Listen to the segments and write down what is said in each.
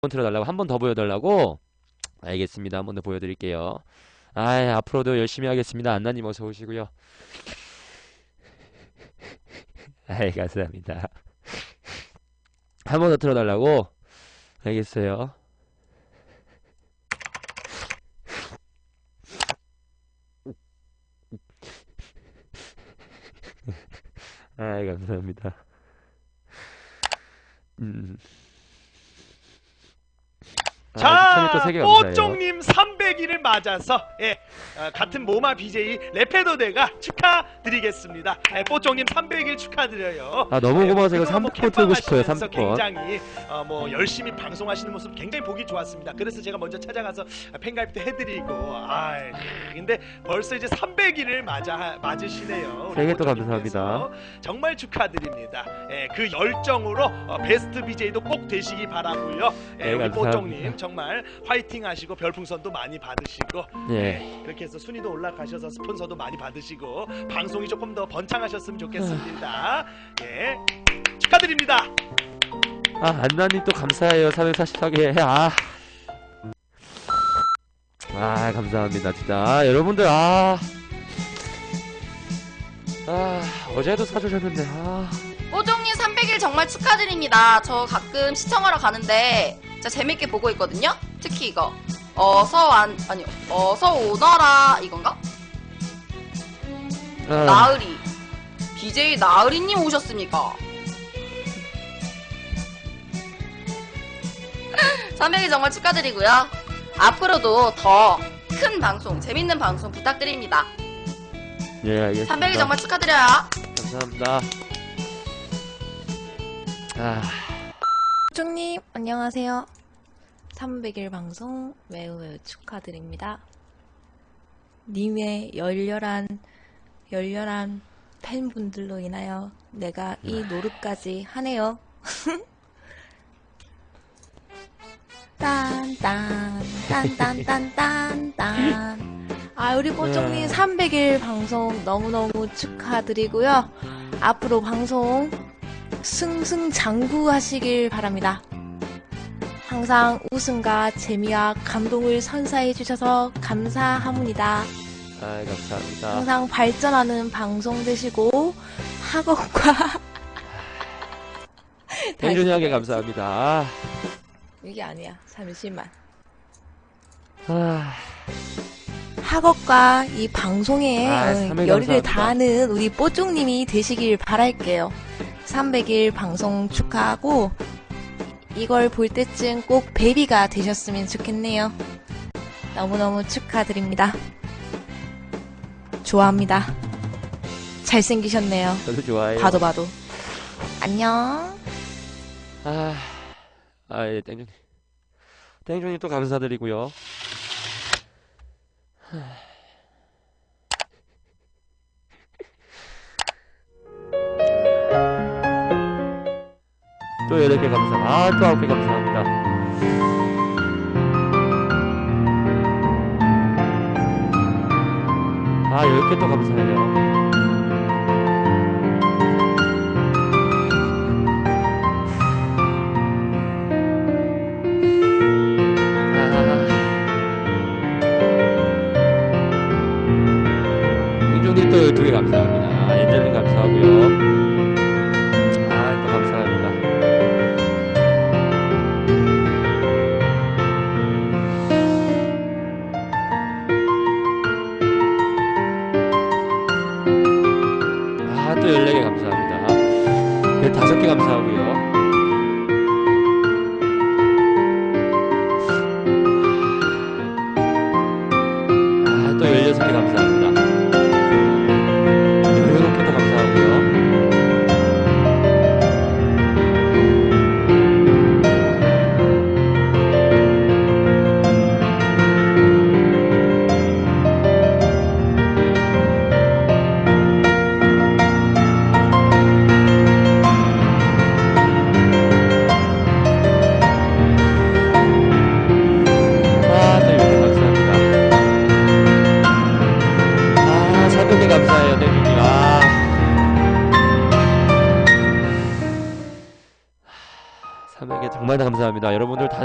번 틀어달라고 한 번 더 보여달라고? 알겠습니다. 한 번 더 보여드릴게요. 아 앞으로도 열심히 하겠습니다. 안나님 어서 오시고요. 아이 감사합니다. 한 번 더 틀어달라고? 알겠어요. 아이 감사합니다. 음. 아, 또 자. 뽀종님 300일을 맞아서 예, 어, 같은 모마 BJ 레페도대가 축하드리겠습니다. 예, 뽀종님 300일 축하드려요. 아 너무 예, 고마워서 이거 그동안 뭐 3번 틀고 싶어요 캠프하시면서 3번 굉장히 어, 뭐 열심히 방송하시는 모습 굉장히 보기 좋았습니다. 그래서 제가 먼저 찾아가서 팬가입도 해드리고 아 근데 벌써 이제 300일을 맞아 맞으시네요. 세개또 뽀종님께서. 감사합니다. 정말 축하드립니다. 예, 그 열정으로 어, 베스트 BJ도 꼭 되시기 바라고요. 예, 네, 우리 감사합니다. 뽀종님 정말 화이팅 하시고 별풍선도 많이 받으시고 예 그렇게 해서 순위도 올라가셔서 스폰서도 많이 받으시고 방송이 조금 더 번창하셨으면 좋겠습니다. 예, 축하드립니다. 아 안나님 또 감사해요 444개 아. 아 감사합니다 진짜 아, 여러분들 아. 아 어제도 사주셨는데 아 뽀종님 300일 정말 축하드립니다. 저 가끔 시청하러 가는데 진짜 재밌게 보고 있거든요. 특히 이거 어서 완 아니 어서 오너라 이건가? 아, 나으리 BJ 나으리님 오셨습니까? 300일 정말 축하드리고요. 앞으로도 더 큰 방송, 재밌는 방송 부탁드립니다. 예 알겠습니다 300일 정말 축하드려요. 감사합니다 아 쪽님 안녕하세요. 300일 방송 매우 매우 축하드립니다. 님의 열렬한 열렬한 팬분들로 인하여 내가 이 노릇까지 하네요. 딴딴 딴딴딴딴딴 아 우리 뽀쪽님 300일 방송 너무너무 축하드리고요. 앞으로 방송 승승장구하시길 바랍니다. 항상 웃음과 재미와 감동을 선사해 주셔서 감사합니다. 아 감사합니다 항상 발전하는 방송 되시고 학업과 땡준이하게 감사합니다 아, 이게 아니야. 잠시만. 아 학업과 이 방송에 아, 어, 300 열의를. 다하는 우리 뽀쪽님이 되시길 바랄게요. 300일 방송 축하하고 이걸 볼 때쯤 꼭 베비가 되셨으면 좋겠네요. 너무너무 축하드립니다. 좋아합니다. 잘생기셨네요. 저도 좋아해요 봐도 봐도. 안녕. 아, 아, 예, 땡준이. 땡준이 또 감사드리고요. 또 8개 감사. 아, 또 9개 감사합니다. 아, 10개 또 감사해요. 이종님 또 12개 감사합니다. 엔젤님 감사하고요.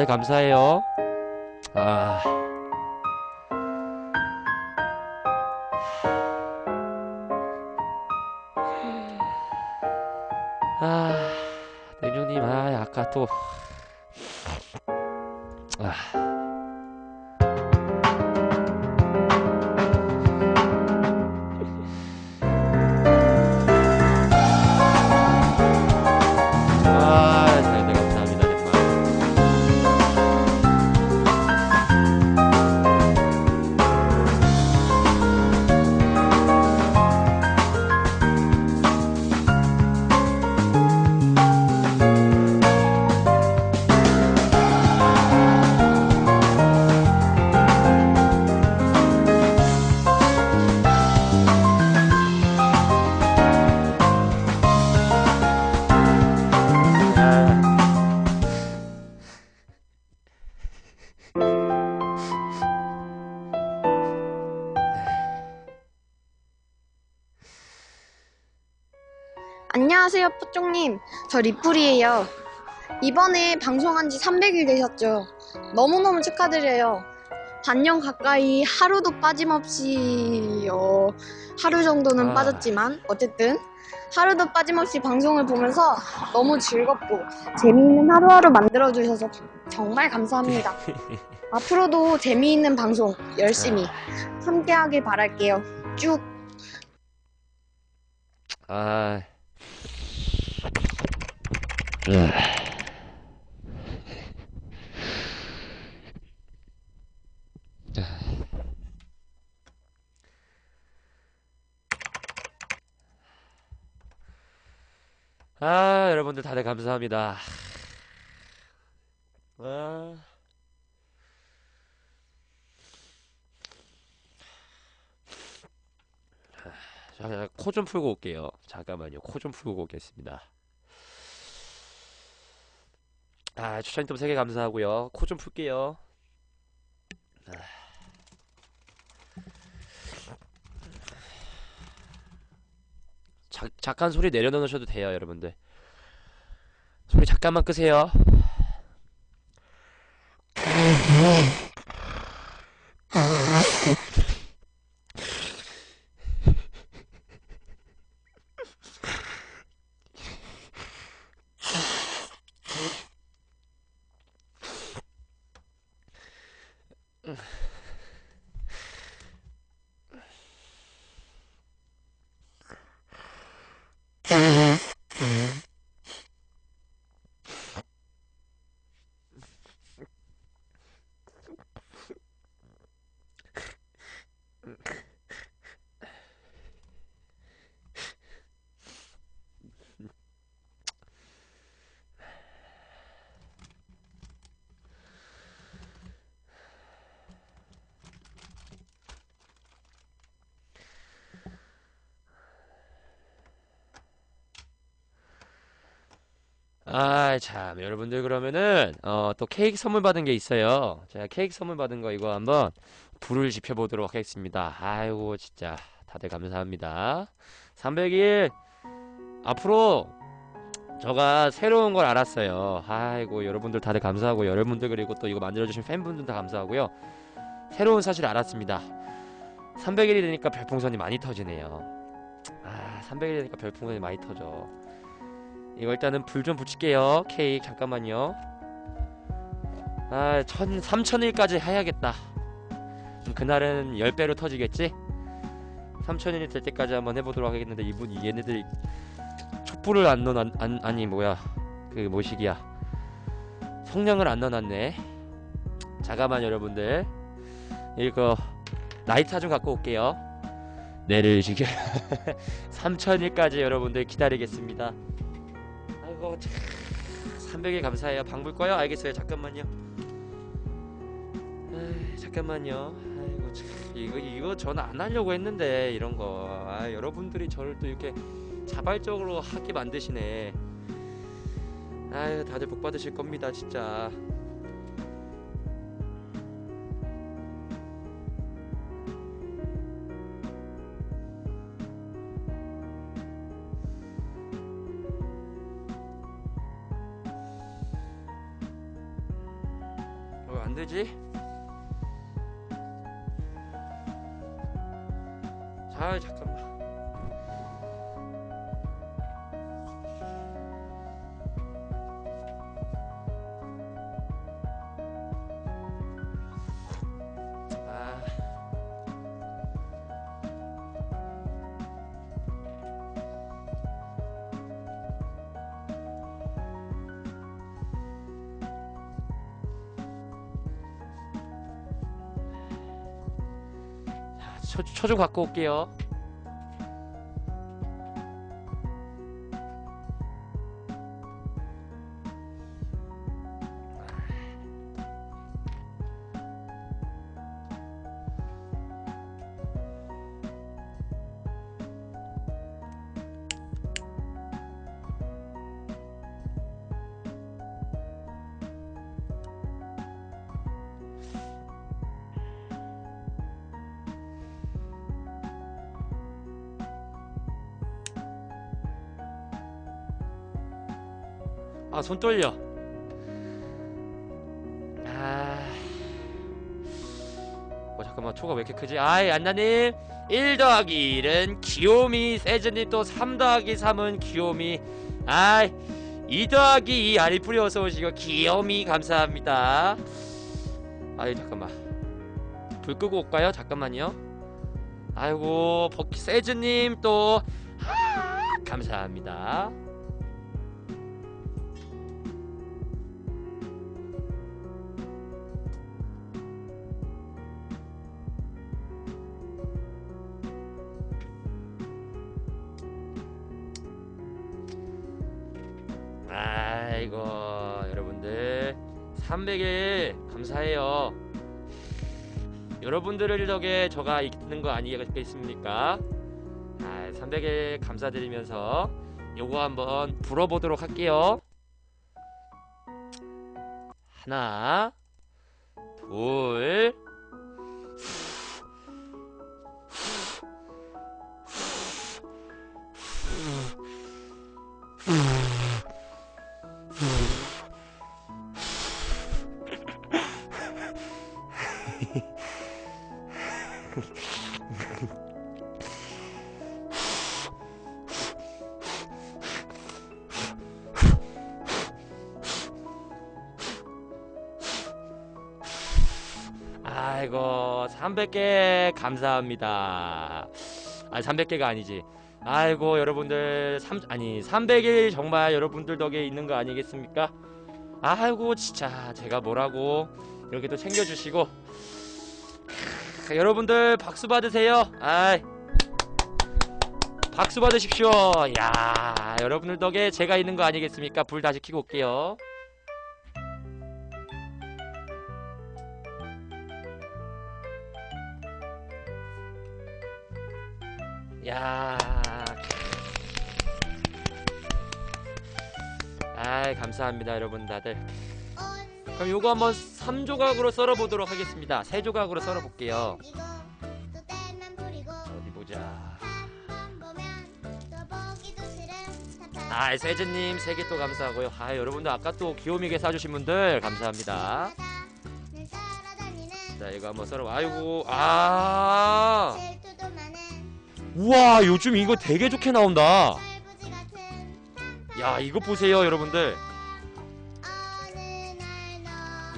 다들 감사해요. 아. 아, 대주님, 아, 아까 또. 저 리플이에요. 이번에 방송한 지 300일 되셨죠? 너무너무 축하드려요. 반년 가까이 하루도 빠짐없이, 어, 하루 정도는 아. 빠졌지만, 어쨌든, 하루도 빠짐없이 방송을 보면서 너무 즐겁고, 재미있는 하루하루 만들어주셔서 정말 감사합니다. 앞으로도 재미있는 방송 열심히 함께 하길 바랄게요. 쭉 아. 아, 여러분들 다들 감사합니다. 아. 자, 코 좀 풀고 올게요. 잠깐만요. 코 좀 풀고 오겠습니다. 아, 추천님 3개 감사하고요. 코 좀 풀게요. 아. 자, 잠깐 소리 내려놓으셔도 돼요, 여러분들. 소리 잠깐만 끄세요. 아, 참, 여러분들 그러면은 어, 또 케이크 선물 받은 게 있어요. 제가 케이크 선물 받은 거 이거 한번 불을 지펴보도록 하겠습니다. 아이고, 진짜 다들 감사합니다. 300일 앞으로 저가 새로운 걸 알았어요. 아이고, 여러분들 다들 감사하고 여러분들 그리고 또 이거 만들어주신 팬분들 다 감사하고요. 새로운 사실을 알았습니다. 300일이 되니까 별풍선이 많이 터지네요. 아, 300일이 되니까 별풍선이 많이 터져. 이거 일단은 불 좀 붙일게요. 케이크 잠깐만요. 아, 천, 3000일까지 해야겠다. 그날은 10배로 터지겠지? 3000일이 될 때까지 한번 해보도록 하겠는데 이분 얘네들이 촛불을 안 넣어 안, 안, 아니 뭐야 그 뭐시기야 성냥을 안 넣어놨네 잠깐만 여러분들 이거 라이터 좀 갖고 올게요 내를 지켜 3000일까지 여러분들 기다리겠습니다 아이고 300일 감사해요. 방불 꺼요? 알겠어요. 잠깐만요. 에이, 잠깐만요. 아이고 참, 이거 이거 저는 안 하려고 했는데 이런 거. 아, 여러분들이 저를 또 이렇게 자발적으로 하게 만드시네. 아유 다들 복 받으실 겁니다 진짜 차, 차좀 갖고 올게요. 아, 손 떨려. 아. 어, 잠깐만, 초가 왜 이렇게 크지? 아이, 안나님. 1 더하기 1은 귀요미. 세즈님 또 3 더하기 3은 귀요미. 아이, 2 더하기 2 아리프리 어서 오시고 귀요미 감사합니다. 아이, 잠깐만. 불 끄고 올까요? 잠깐만요. 아이고, 버키 세즈님 또 아, 감사합니다. 아이고 여러분들. 300일 감사해요. 여러분들을 덕에 저가 있는 거 아니겠습니까? 아, 300일 감사드리면서 요거 한번 불어보도록 할게요. 하나 둘 아이고 300개 감사합니다. 아 300개가 아니지. 아이고 여러분들 3 아니 300일 정말 여러분들 덕에 있는 거 아니겠습니까? 아이고 진짜 제가 뭐라고 이렇게 또 챙겨주시고 크, 여러분들 박수 받으세요. 아이 박수 받으십시오. 야 여러분들 덕에 제가 있는 거 아니겠습니까? 불 다시 켜고 올게요. 야. 아이 감사합니다 여러분 다들. 그럼 요거 한번 3조각으로 썰어 보도록 하겠습니다. 3조각으로 썰어 볼게요. 어디 보자. 아 세즈님 3개 또 감사하고요. 아 여러분들 아까 또 귀요미게 사 주신 분들 감사합니다. 자 이거 한번 썰어 아이고 아 우와 요즘 이거 되게 좋게 나온다. 야 이거 보세요 여러분들.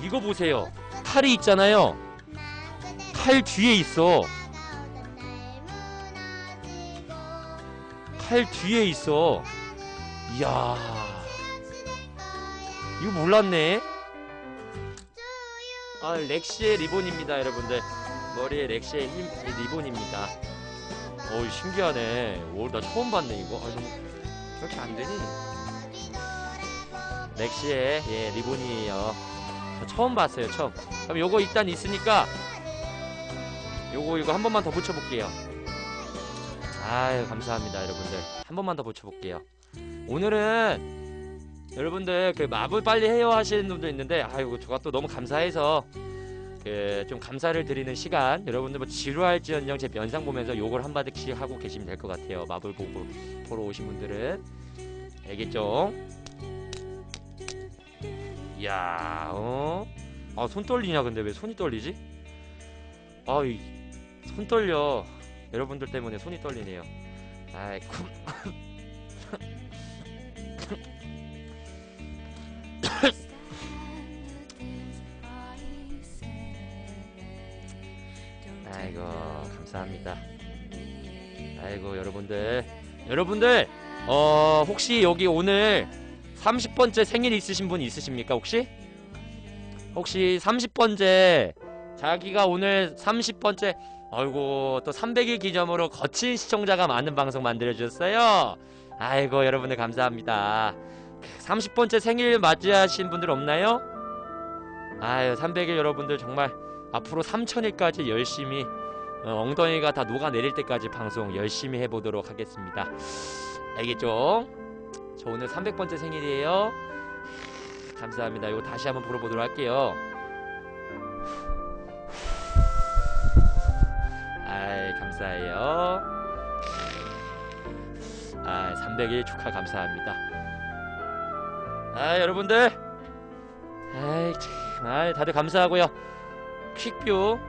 이거 보세요. 칼이 있잖아요. 칼 뒤에 있어. 칼 뒤에 있어. 이야. 이거 몰랐네. 아 렉시의 리본입니다 여러분들. 머리에 렉시의 힘 리본입니다 어이 신기하네. 오나 처음 봤네 이거. 아 너무 이렇게 안 되니? 렉시의 예 리본이에요. 저 처음 봤어요 처음. 그럼 요거 일단 있으니까 요거 이거 한 번만 더 붙여볼게요. 아유 감사합니다 여러분들. 한 번만 더 붙여볼게요. 오늘은 여러분들 그 마블 빨리 해요 하시는 분도 있는데 아이고 저가 또 너무 감사해서 그 좀 감사를 드리는 시간 여러분들 뭐 지루할지언정 제 면상 보면서 요걸 한 마디씩 하고 계시면 될 것 같아요 마블 보고 보러 오신 분들은 알겠죠? 이야 어 아 손 떨리냐 근데 왜 손이 떨리지? 아이 손 떨려 여러분들 때문에 손이 떨리네요 아이 쿵. 여러분들 여러분들 어 혹시 여기 오늘 30번째 생일 있으신 분 있으십니까 혹시? 혹시 30번째 자기가 오늘 30번째 아이고 또 300일 기념으로 거친 시청자가 많은 방송 만들어 주셨어요. 아이고 여러분들 감사합니다. 30번째 생일 맞이하신 분들 없나요? 아유 300일 여러분들 정말 앞으로 3000일까지 열심히 어, 엉덩이가 다 녹아내릴 때까지 방송 열심히 해보도록 하겠습니다. 알겠죠? 저 오늘 300번째 생일이에요. 감사합니다. 이거 다시 한번 불어보도록 할게요. 아이 감사해요. 아 300일 축하 감사합니다. 아 여러분들, 아이 참, 아이 다들 감사하고요. 퀵뷰,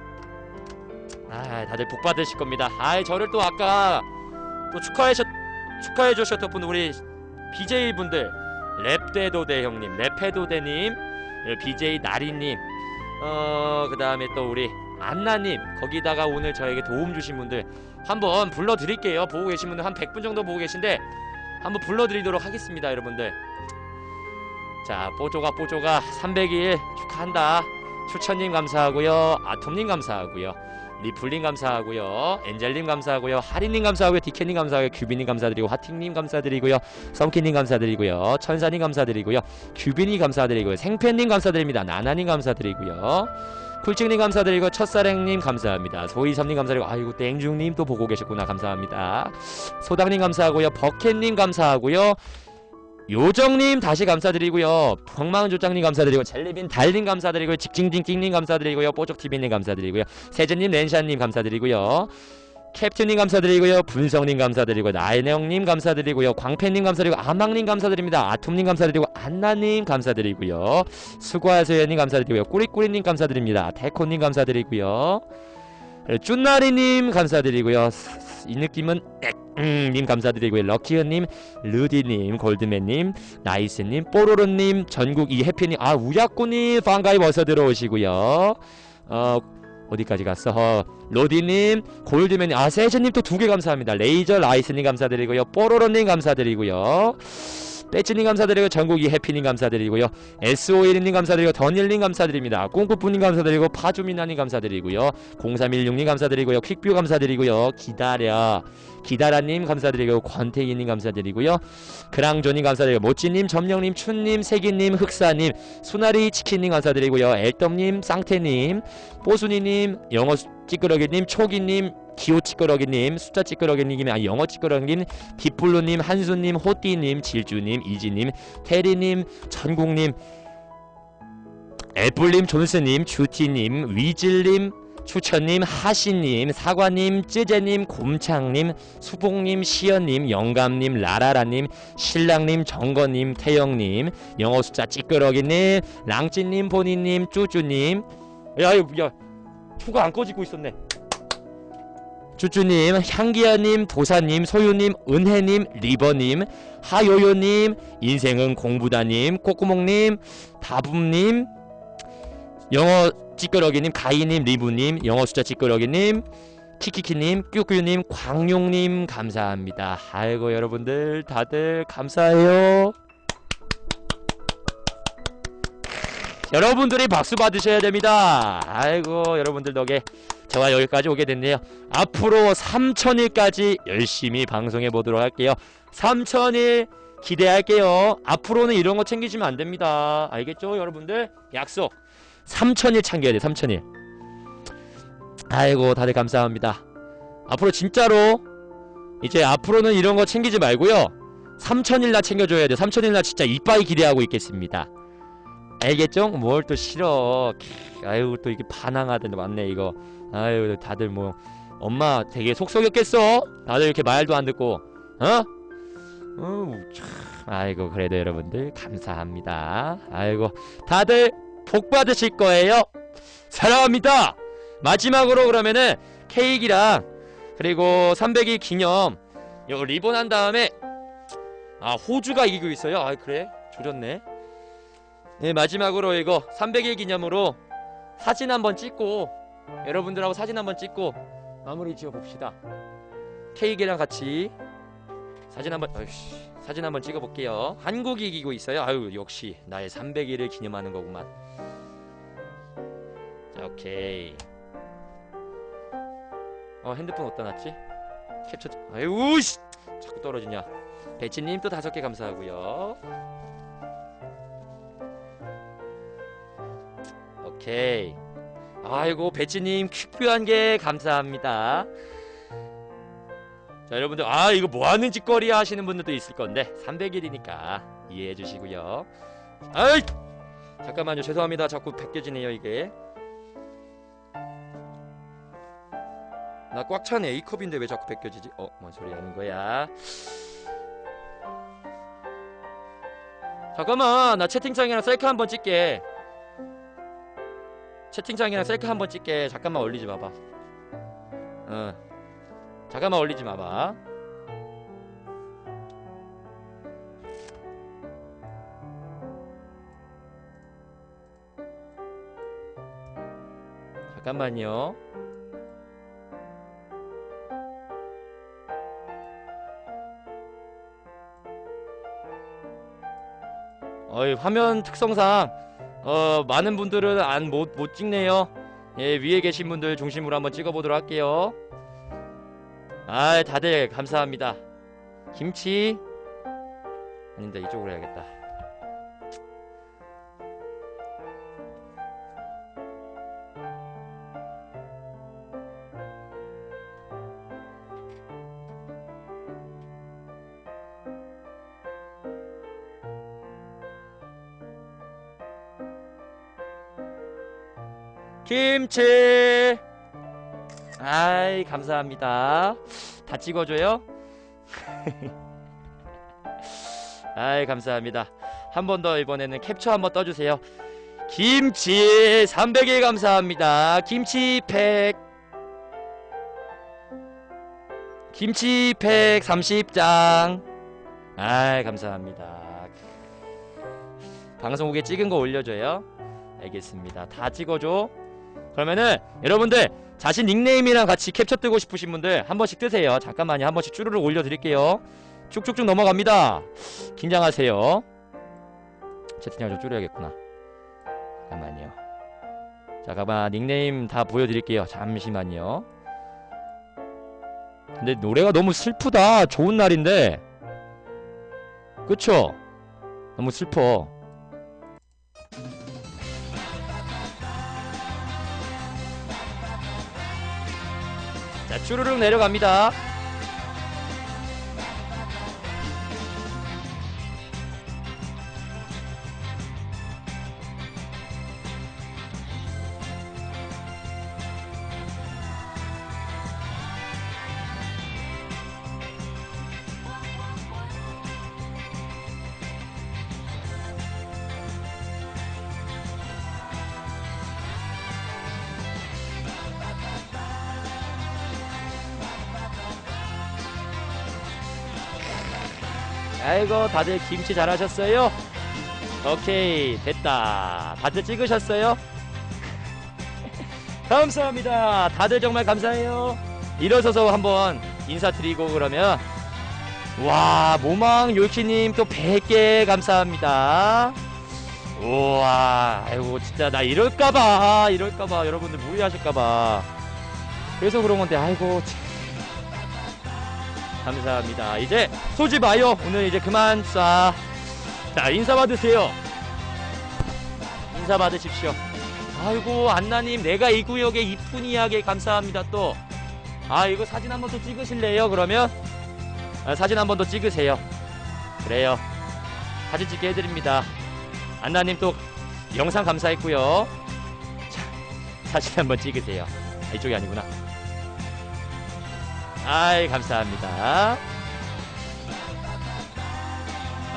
아 다들 복 받으실 겁니다. 아이 저를 또 아까 또 축하해 주 축하해 주셨던 분 우리 BJ 분들 랩대도대 형님, 랩해도대님, BJ 나리님, 어, 그 다음에 또 우리 안나님, 거기다가 오늘 저에게 도움 주신 분들 한번 불러드릴게요. 보고 계신 분들 한 100분 정도 보고 계신데 한번 불러드리도록 하겠습니다, 여러분들. 자, 뽀조가 뽀조가 300일 축하한다. 추천님 감사하고요. 아톰님 감사하고요. 리플님 감사하고요. 엔젤님 감사하고요. 하리님 감사하고요. 디케님 감사하고요. 규빈님 감사드리고 하팅님 감사드리고요. 썸키님 감사드리고요. 천사님 감사드리고요. 규빈이 감사드리고요. 생팬님 감사드립니다. 나나님 감사드리고요. 쿨증님 감사드리고 첫사랑님 감사합니다. 소희섬님 감사드리고 아이고 땡중님 또 보고 계셨구나 감사합니다. 소당님 감사하고요. 버켓님 감사하고요. 요정님 다시 감사드리고요. 방망조장님 감사드리고 젤리빈 달님 감사드리고요. 직징징징님 감사드리고요. 뽀족TV님 감사드리고요. 세즈님 렌샤님 감사드리고요. 캡틴님 감사드리고요. 분성님 감사드리고 나혜영님 감사드리고요. 광팬님 감사드리고 아망님 감사드립니다. 아톰님 감사드리고 안나님 감사드리고요. 수고하세요님 감사드리고요. 꾸리꾸리님 감사드립니다. 태코님 감사드리고요. 쭌나리님 감사드리고요. 이 느낌은 음, 님 감사드리고요. 럭키언님, 루디님, 골드맨님, 나이스님, 뽀로로님, 전국 이 해피님, 아 우야꾸님 방가입 어서 들어오시고요. 어 어디까지 갔어? 어, 로디님, 골드맨, 아 세즈님 또 두 개 감사합니다. 레이저 라이스님 감사드리고요. 뽀로로님 감사드리고요. 빼츠님 감사드리고 전국이 해피님 감사드리고요. SO1님 감사드리고 더닐님 감사드립니다. 꽁꾸푸님 감사드리고 파주미나님 감사드리고요. 0316님 감사드리고요. 퀵뷰 감사드리고요. 기다려 기다라님 감사드리고 권태기님 감사드리고요. 그랑조님 감사드리고 모찌님, 점령님, 춘님, 세기님, 흑사님, 수나리 치킨님 감사드리고요. 엘덤님, 쌍태님, 뽀순이님, 영어 찌끄러기님, 초기님, 기호 찌끄러기님, 숫자 찌끄러기님, 아 영어 찌끄러기님, 딥블루님, 한수님, 호띠님, 질주님, 이지님, 테리님, 전국님, 애플님, 존스님, 주티님, 위즐님, 추천님, 하시님, 사과님, 찌제님, 곰창님, 수봉님, 시연님, 영감님, 라라라님, 신랑님, 정건님, 태영님, 영어 숫자 찌끄러기님, 랑찌님, 보니님, 쭈쭈님, 야, 야, 야, 추가 안 꺼지고 있었네. 쭈쭈님, 향기야님, 도사님, 소유님, 은혜님, 리버님, 하요요님, 인생은 공부다님, 꼬꾸몽님, 다붐님, 영어 찌끄러기님, 가희님, 리부님, 영어 숫자 찌끄러기님, 키키키님, 뀨뀨님, 광용님 감사합니다. 아이고 여러분들 다들 감사해요. 여러분들이 박수 받으셔야 됩니다. 아이고 여러분들 덕에 제가 여기까지 오게 됐네요. 앞으로 3천일까지 열심히 방송해 보도록 할게요. 3천일 기대할게요. 앞으로는 이런 거 챙기시면 안 됩니다. 알겠죠, 여러분들? 약속. 3천일 챙겨야 돼. 3천일. 아이고 다들 감사합니다. 앞으로 진짜로 이제 앞으로는 이런 거 챙기지 말고요. 3천일 날 챙겨줘야 돼. 3천일 날 진짜 이빠이 기대하고 있겠습니다. 알겠죠? 뭘 또 싫어. 캬, 아유 또 이게 반항하던데 맞네 이거. 아유 다들 뭐 엄마 되게 속 썩였겠어. 다들 이렇게 말도 안 듣고 어? 어, 참. 아이고 그래도 여러분들 감사합니다. 아이고 다들 복 받으실 거예요. 사랑합니다. 마지막으로 그러면은 케이크랑 그리고 300일 기념 요 리본 한 다음에 아 호주가 이기고 있어요. 아 그래 조졌네. 네 마지막으로 이거 300일 기념으로 사진 한번 찍고 여러분들하고 사진 한번 찍고 마무리 지어 봅시다. 케이크랑 같이 사진 한번 어이씨, 사진 한번 찍어 볼게요. 한국이 이기고 있어요. 아유 역시 나의 300일을 기념하는 거구만. 자 오케이. 어 핸드폰 어디다 놨지? 캡처. 아유 씨 자꾸 떨어지냐. 배치님 또 다섯 개 감사하고요. 오케이. 아이고 배치님 퀵뷰 한 개 감사합니다. 자 여러분들 아 이거 뭐하는 짓거리야 하시는 분들도 있을 건데 300일이니까 이해해 주시고요. 아이 잠깐만요 죄송합니다 자꾸 벗겨지네요 이게. 나 꽉 찬 A컵인데 왜 자꾸 벗겨지지? 어, 뭔 소리 하는 거야? 잠깐만, 나 채팅창이랑 셀카 한번 찍게. 채팅창이랑 셀카 한번 찍게. 잠깐만 올리지 마봐. 어, 잠깐만 올리지 마봐. 잠깐만요. 어이 화면 특성상 어 많은 분들은 안 못 못 찍네요. 예 위에 계신 분들 중심으로 한번 찍어보도록 할게요. 아 다들 감사합니다. 김치 아닌데 이쪽으로 해야겠다. 김치. 아이 감사합니다. 다 찍어줘요? 아이 감사합니다. 한 번 더 이번에는 캡처 한번 떠주세요. 김치 300일 감사합니다. 김치팩 김치팩 30장. 아이 감사합니다. 방송국에 찍은 거 올려줘요. 알겠습니다. 다 찍어줘 그러면은 여러분들 자신 닉네임이랑 같이 캡처 뜨고 싶으신 분들 한 번씩 뜨세요. 잠깐만요. 한 번씩 쭈르륵 올려드릴게요. 쭉쭉쭉 넘어갑니다. 긴장하세요. 채팅창 좀 줄여야겠구나. 잠깐만요. 잠깐만 닉네임 다 보여드릴게요. 잠시만요. 근데 노래가 너무 슬프다. 좋은 날인데. 그쵸? 너무 슬퍼. 자, 쭈르륵 내려갑니다. 아이고 다들 김치 잘하셨어요? 오케이 됐다 다들 찍으셨어요? 감사합니다 다들 정말 감사해요 일어서서 한번 인사드리고 그러면 와 모망 요키님 또 100개 감사합니다 우와 아이고 진짜 나 이럴까봐 이럴까봐 여러분들 무리하실까봐 그래서 그런 건데 아이고 참. 감사합니다. 이제 쏘지 마요. 오늘 이제 그만 쏴. 자, 인사 받으세요. 인사 받으십시오. 아이고, 안나님, 내가 이 구역에 이쁜 이야기 감사합니다, 또. 아, 이거 사진 한 번 더 찍으실래요, 그러면? 아, 사진 한 번 더 찍으세요. 그래요. 사진 찍게 해드립니다. 안나님 또 영상 감사했고요. 자, 사진 한 번 찍으세요. 아, 이쪽이 아니구나. 아이 감사합니다.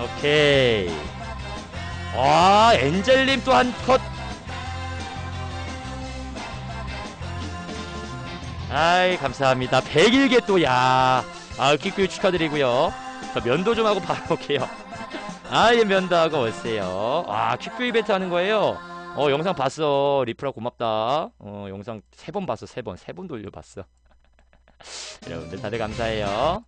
오케이. 아 엔젤님 또 한컷. 아이 감사합니다. 101개 또야. 아 끼끼 축하드리고요. 자, 면도 좀 하고 바로 올게요. 아예 면도하고 오세요. 아 퀵뷰 이벤트 하는 거예요. 어 영상 봤어. 리프라 고맙다. 어 영상 세 번 봤어. 세 번 세 번 돌려봤어. 여러분들 다들 감사해요